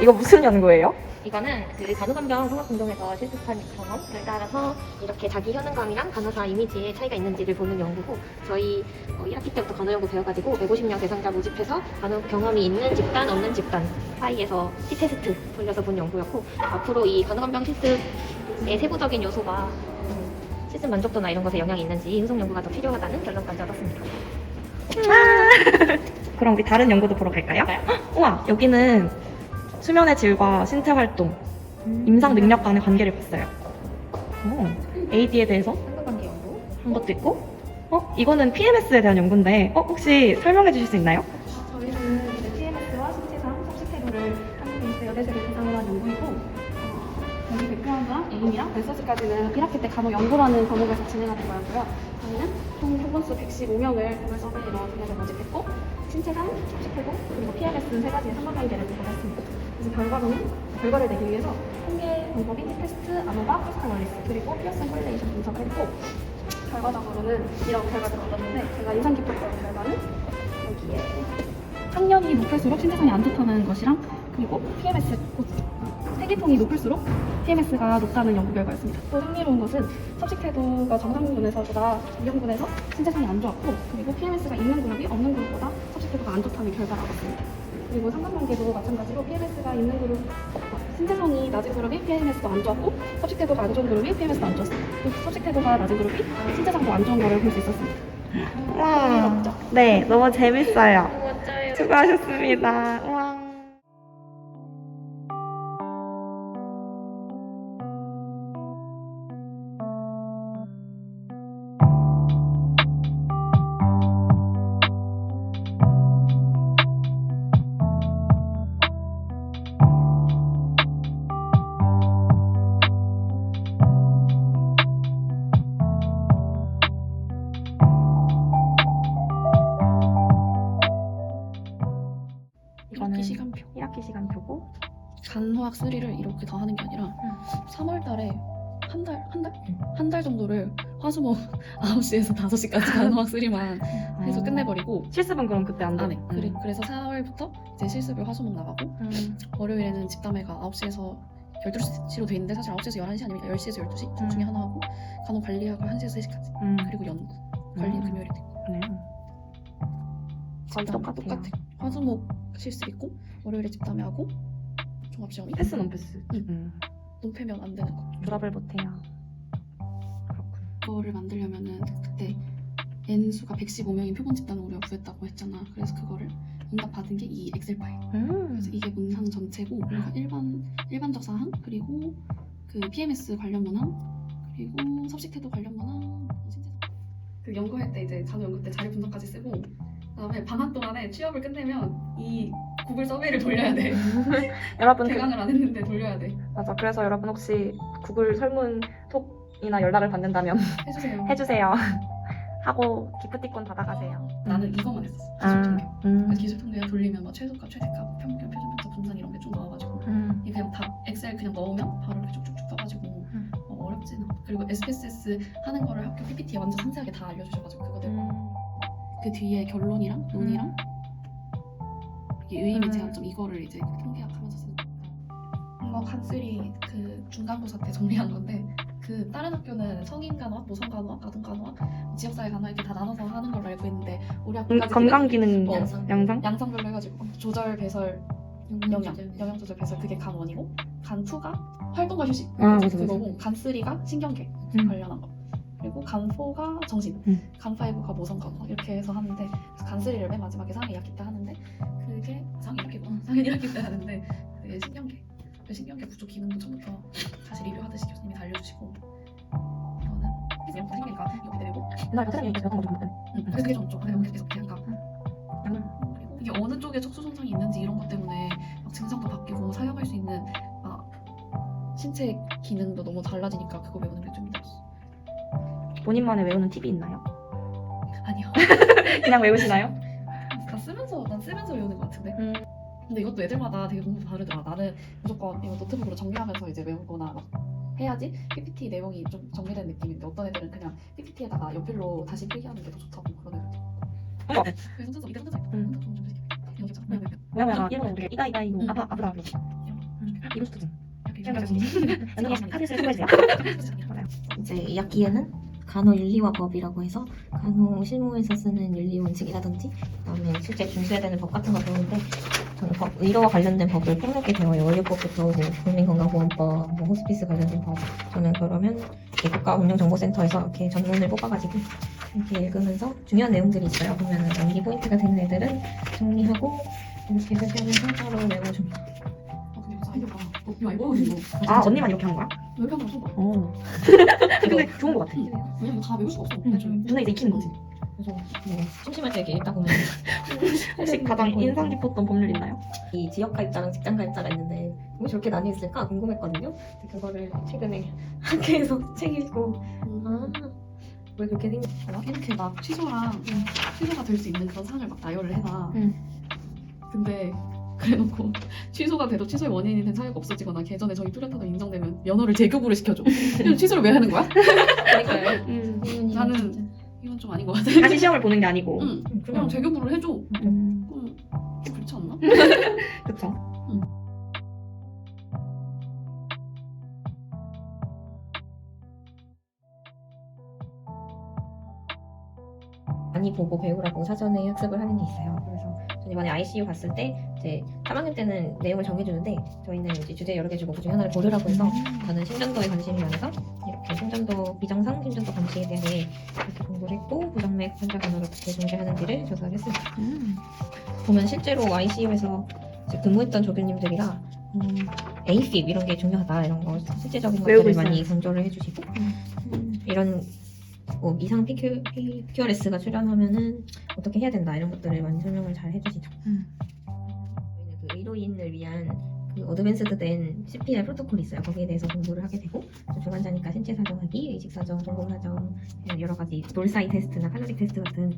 이거 무슨 연구예요? 이거는 그 간호간병 성악운동에서 실습한 경험을 따라서 이렇게 자기 효능감이랑 간호사 이미지의 차이가 있는지를 보는 연구고 저희 어, 1학기 때부터 간호 연구 배워가지고 150명 대상자 모집해서 간호 경험이 있는 집단 없는 집단 사이에서 T테스트 돌려서 본 연구였고 앞으로 이 간호간병 실습의 세부적인 요소가 음, 실습 만족도나 이런 것에 영향이 있는지 후속 연구가 더 필요하다는 결론까지 얻었습니다. 그럼 우리 다른 연구도 보러 갈까요? 헉, 우와, 여기는 수면의 질과 신체 활동, 임상 능력 간의 관계를 봤어요. 오, AD에 대해서 상관관계 연구. 한 것도 있고, 어, 이거는 PMS에 대한 연구인데, 어, 혹시 설명해 주실 수 있나요? 저희는 이제 TMS와 신체상 섭식 태도를 한국인스 여대생을 대상으로 한 연구이고 어, 여기 백그라운드랑 에임이랑 메서지까지는 1학기 때 간호 연구라는 과목에서 진행하는 거였고요. 저희는 총 표본수 115명을 구글 서베이로 분야를 모집했고 신체상, 섭식 태도, 그리고 PMS 세 가지의 상관관계를 분석했습니다. 그래서 결과로는 결과를 내기 위해서 통계 방법인 T테스트, 아노바, 커스터널리스 그리고 피어슨 콜레이션 분석을 했고 결과적으로는 이런 결과를 얻었는데 제가 인상 깊었던 결과는 여기에 학년이 높을수록 신체상이 안 좋다는 것이랑 그리고 PMS 곧 세계통이 높을수록 PMS가 높다는 연구 결과였습니다. 또 흥미로운 것은 섭식 태도가 정상군에서보다 이형군에서 신체상이 안 좋았고 그리고 PMS가 있는 그룹이 없는 그룹보다 섭식 태도가 안 좋다는 결과를 얻었습니다. 그리고 상관관계도 마찬가지로 PMS가 있는 그룹 어, 신체상이 낮은 그룹이 PMS도 안 좋았고 섭식 태도가 안 좋은 그룹이 PMS도 안 좋았습니다. 또 섭식 태도가 낮은 그룹이 신체상도 안 좋은 거를 볼 수 있었습니다. 와, 네, 너무 재밌어요. 멋져요. 수고하셨습니다. 시간 표고 간호학 3를 이렇게 다 하는 게 아니라 응. 3월 달에 한 달, 한 달? 응. 한달 정도를 화수목 9시에서 5시까지 간호학 3만 음. 해서 아. 끝내버리고 실습은 그럼 그때 안 돼? 안 해. 그래, 응. 그래서 4월부터 이제 실습을 화수목 나가고 응. 월요일에는 집담회가 9시에서 12시로 돼 있는데 사실 9시에서 11시 아니면 10시에서 12시 둘 중에 음. 하나 하고 간호 관리학을 1시에서 3시까지 음. 그리고 연구 관리 음. 금요일에 있고 네. 거의 똑같아 화수목 실습 있고 월요일에 집담회 하고 종합시험이 패스 논 패스. 응. 음. 논패면 안 되는 거 졸업을 못해요. 그렇군. 그거를 만들려면은 그때 N 수가 115명인 표본 집단을 우리가 구했다고 했잖아. 그래서 그거를 응답 받은 게 이 엑셀 파일. 음. 그래서 이게 문항 전체고 그러니까 일반 일반적 사항 그리고 그 PMS 관련 문항 그리고 섭식 태도 관련 문항 신체 사항. 그 연구할 때 이제 간호 연구 때 자료 분석까지 쓰고 그다음에 방학 동안에 취업을 끝내면 이 구글 서베이를 돌려야 돼. 여러분, 그, 개강을 안 했는데 돌려야 돼. 맞아. 그래서 여러분 혹시 구글 설문 톡이나 연락을 받는다면 해주세요. 해주세요. 하고 기프티콘 받아가세요. 나는 이거만 했었어. 기술 아, 통계. 음. 그래서 기술 통계 돌리면 막 최소값, 최대값, 평균, 표준편차, 분산 이런 게쭉 나와가지고 음. 이게 그냥 다 엑셀 그냥 넣으면 바로 이렇게 쭉쭉쭉 떠가지고 음. 어, 어렵지는 않아. 그리고 SPSS 하는 거를 학교 PPT에 완전 상세하게 다 알려주셔가지고 그거 되고 음. 그 뒤에 결론이랑 논이랑 의미 음. 제한점 이거를 이제 통계학하면서 쓰는 이거 간쓰리 그 중간고사 때 정리한 건데 그 다른 학교는 성인 간호학, 모성 간호학, 아동 간호학, 지역사회 간호학 이렇게 다 나눠서 하는 걸로 알고 있는데 우리 음, 학교까지 건강 기능 어, 영상? 양성별로 해가지고 조절 배설 영양 영양 조절 배설 그게 간 원이고 간 2가 활동과 휴식 아, 맞아. 그거고 간 3가 신경계 음. 관련한 거 그리고 간 4가 정신 음. 간 5가 모성 간호 이렇게 해서 하는데 간 3를 맨 마지막에 상해 2학기 때 하는데 그게 상해 1학기 어, 상해 1학기 때 하는데 그게 신경계 그 신경계 부족 기능도 처음부터 다시 리뷰하듯이 교수님이 다 알려주시고 이거는 그냥 생기니까 이렇게 되고 옛날 같은 얘기 영상 좀 보면 응, 그래서 그게 좋죠 그래서 계속 그러니까 그리고 이게 어느 쪽에 척수 손상이 있는지 이런 것 때문에 막 증상도 바뀌고 사용할 수 있는 막 신체 기능도 너무 달라지니까 그거 외우는 게 좀 힘들었어. 본인만의 외우는 팁이 있나요? 아니요. 그냥 외우시나요? 다 쓰면서 난 쓰면서 외우는 것 같은데. 음. 근데 이것도 애들마다 되게 너무 다르더라. 나는 무조건 이거 노트북으로 정리하면서 이제 외우거나 막 해야지 PPT 내용이 좀 정리된 느낌인데 어떤 애들은 그냥 PPT에다가 연필로 다시 필기하는 게 더 좋다고 그런 애들도 있고. 어머. 그래서 혼자서 이대 혼자서 있다. 음. 왜냐면 이런 우리가 이다 이다 이거 음. 아파 아프다 그러지. 이럴 수도. 이제 이 학기에는 간호 윤리와 법이라고 해서 간호 실무에서 쓰는 윤리 원칙이라든지 그다음에 실제 준수해야 되는 법 같은 거 배우는데 저는 법, 의료와 관련된 법을 폭넓게 배워요. 의료법부터 뭐 국민건강보험법, 뭐 호스피스 관련된 법. 저는 그러면 국가운영정보센터에서 이렇게 전문을 뽑아가지고 이렇게 읽으면서 중요한 내용들이 있어요. 보면은 암기 포인트가 되는 애들은 정리하고 이렇게 표시하면서 따로 외워줍니다. 어, 이거 아 언니만 이렇게 한 거야? 거 처음 봐. 어. 근데 좋은 거 같아. 왜냐면 다 외울 수가 없어. 응. 좀 눈에 이제 익히는 거지. 그래서 뭐 심심할 때 이렇게 읽다 보면 혹시 가장 인상 깊었던 법률 있나요? 이 지역가입자랑 직장가입자가 있는데 왜 저렇게 나뉘어 있을까 궁금했거든요. 근데 그거를 최근에 학교에서 책 읽고 아 왜 그렇게 생겼어? 이렇게 막 취소랑 취소가 될 수 있는 그런 사항을 막 나열을 해놔. 응. 근데 그래놓고 취소가 돼도 취소의 원인이 된 사유가 없어지거나 개전에 저희 뚜렷하다 인정되면 면허를 재교부를 시켜줘. 이건 취소를 왜 하는 거야? 그러니까요. 음. 나는 좀 아닌 것 같아. 다시 시험을 보는 게 아니고. 응, 그냥 재교부를 해줘. 음. 음, 그렇지 않나? 그쵸. 많이 보고 배우라고 사전에 학습을 하는 게 있어요. 그래서 전 이번에 ICU 갔을 때 이제 3학년 때는 내용을 정해주는데 저희는 이제 주제 여러 개 주고 그중에 하나를 고르라고 해서 저는 심전도에 관심이 많아서 이렇게 심전도 비정상 심전도 감시에 대해 이렇게 공부를 했고 부정맥 환자 간호를 어떻게 존재하는지를 조사를 했습니다. 음. 보면 실제로 ICU에서 근무했던 조교님들이라 음, AFib 이런 게 중요하다 이런 거 실제적인 것들을 있어요. 많이 강조를 해주시고 음, 이런 뭐 이상 PQ, PQRS가 출현하면은 어떻게 해야 된다 이런 것들을 많이 설명을 잘 해주시죠. 음. 저희는 그 의료인을 위한 그 어드밴스드 된 CPR 프로토콜이 있어요. 거기에 대해서 공부를 하게 되고 저 중환자니까 신체 사정하기, 의식 사정, 동공 사정 여러 가지 놀사이 테스트나 칼로리 테스트 같은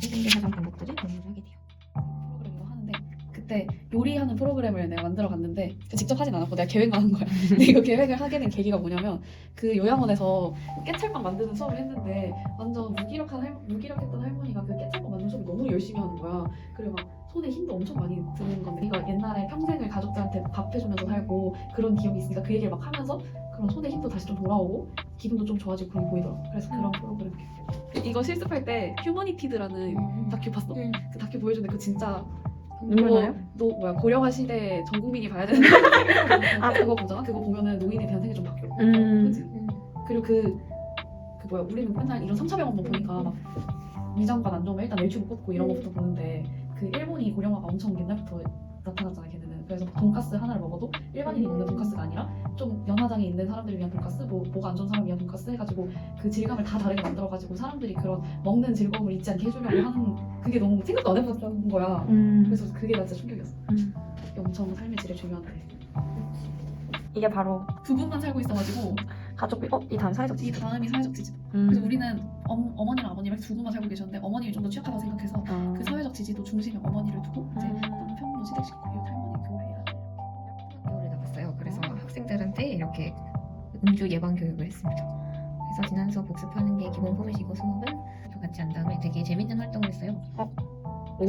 생계 사정 방법들을 공부를 하게 돼요. 프로그램으로 하는데 그때 요리하는 프로그램을 내가 만들어 갔는데 직접 하진 않았고 내가 계획만 한 거야. 근데 이거 계획을 하게 된 계기가 뭐냐면 그 요양원에서 깨찰빵 만드는 수업을 했는데 완전 무기력한 할, 무기력했던 할머니가 그 깨찰빵 만드는 수업을 너무 열심히 하는 거야. 그리고 막 손에 힘도 엄청 많이 드는 건데 이거 옛날에 평생을 가족들한테 밥 해주면서 살고 그런 기억이 있으니까 그 얘기를 막 하면서 그런 손에 힘도 다시 좀 돌아오고 기분도 좀 좋아지고 그런 게 보이더라고. 그래서 그런 프로그램 이거 실습할 때 휴머니티드라는 다큐 봤어? 음. 그 다큐 보여주는데 그 진짜 나요? 너 뭐야 고령화 시대 전 국민이 봐야 되는 아 그거 보잖아 그거 보면은 노인에 대한 생각이 좀 바뀌어 음. 그치? 그리고 그, 그 뭐야 우리는 맨날 이런 3차 병원도 보니까 막 위장관 안 좋으면 일단 멸치고 꽂고 이런 것부터 보는데 그 일본이 고령화가 엄청 옛날부터 나타났잖아 걔네는 그래서 돈가스 하나를 먹어도 일반인이 먹는 돈가스가 아니라 좀 연화장이 있는 사람들을 위한 돈가스 뭐 뭐가 안 좋은 사람을 위한 돈가스 해가지고 그 질감을 다 다르게 만들어가지고 사람들이 그런 먹는 즐거움을 잊지 않게 해주려고 하는 그게 너무 생각도 안 해봤던 거야 음. 그래서 그게 나 진짜 충격이었어 음. 엄청 삶의 질에 중요한데 이게 바로 두 분만 살고 있어가지고 가족 어? 이 다음 사회적 이 지지. 다음이 사회적 지지도 음. 그래서 우리는 엄, 어머니랑 아버님 이렇게 두 분만 살고 계셨는데 어머님이 좀 더 취약하다고 생각해서 아. 그 사회적 지지도 중심에 어머니를 두고 이제 음. 남편 뭐 시댁 식구 이렇게 할머니 교회 아들 학교를 나갔어요. 그래서 학생들한테 이렇게 음주 예방 교육을 했습니다. 그래서 지난 수업 복습하는 게 기본 포맷이고 수업은 또 같이 한 다음에 되게 재밌는 활동을 했어요.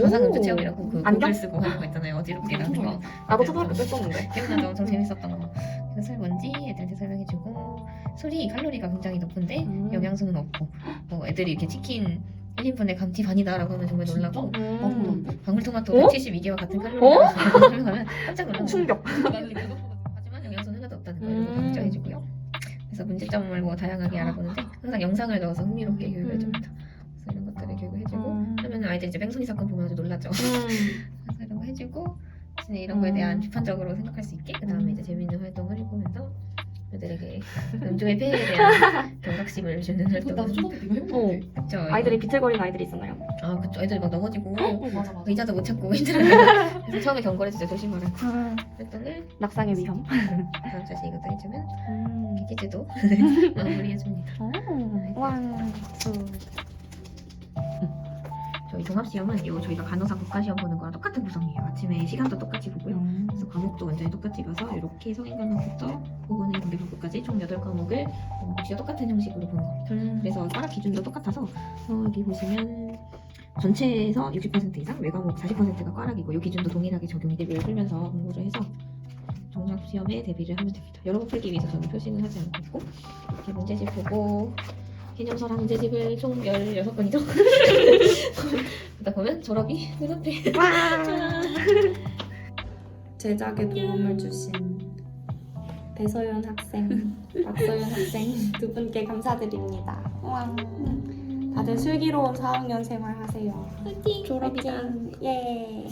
가상 음주 체험이라고 그 안경? 곡을 쓰고 하는 거 있잖아요. 어지럽게 엄청 하는 거. 나도 초등학교 때 썼는데. 기억나죠? 엄청 재밌었던 거. 그래서 술 뭔지 애들한테 설명해주고 술이 칼로리가 굉장히 높은데 음. 영양소는 없고 뭐 애들이 이렇게 치킨 1인분에 감튀 반이다라고 하면 정말 놀라고 음. 방울토마토 어? 172개와 같은 칼로리라고 설명하면 깜짝 놀라고 충격. 하지만 영양소는 하나도 없다는 걸 음. 강조해주고요. 그래서 문제점을 뭐 다양하게 알아보는데 항상 영상을 넣어서 흥미롭게 음. 교육을 해줍니다. 그래서 이런 것들을 교육을 해주고 음. 하면 아이들 이제 뺑소니 사건 보면 아주 놀라죠. 음. 그래서 이런 거 해주고 이제 이런 거에 대한 음. 비판적으로 생각할 수 있게 그 다음에 음. 이제 재밌는 활동을 해보면서 애들에게 음주의 폐해에 대한 경각심을 주는 나도 활동을 초등학교 때 이거 그쵸 아이들이 비틀거리는 아이들이 있었나요? 아 그쵸 애들이 막 넘어지고 어 맞아 맞아 의자도 못 찾고 힘들어요. 그래서 처음에 경고를 진짜 조심하라고 활동을 낙상의 위험. 다음 주에 이것도 해주면 음. 퀴즈도 마무리해줍니다. 와. 저희 종합시험은 요 저희가 간호사 국가시험 보는 거랑 똑같은 구성이에요. 아침에 시간도 똑같이 보고요. 그래서 과목도 완전히 똑같이 봐서 이렇게 성인과목부터 부분의 공개과목까지 총 8과목을 어, 역시 똑같은 형식으로 보는 겁니다. 음. 그래서 따라 기준도 똑같아서 어, 여기 보시면 전체에서 60% 이상, 외과목 40%가 꽈락이고 이 기준도 동일하게 적용이 대비를 풀면서 공부를 해서 정답 시험에 대비를 하면 됩니다. 여러 번 풀기 위해서 저는 표시는 하지 않고 이렇게 문제집 보고 개념 서랑 문제집을 총 16건이죠. 그러다 보면 졸업이 눈앞에 제작에 도움을 주신 배서연 학생, 박서연 학생 두 분께 감사드립니다. 우와. 다들 슬기로운 4학년 생활 하세요. 졸업진 예.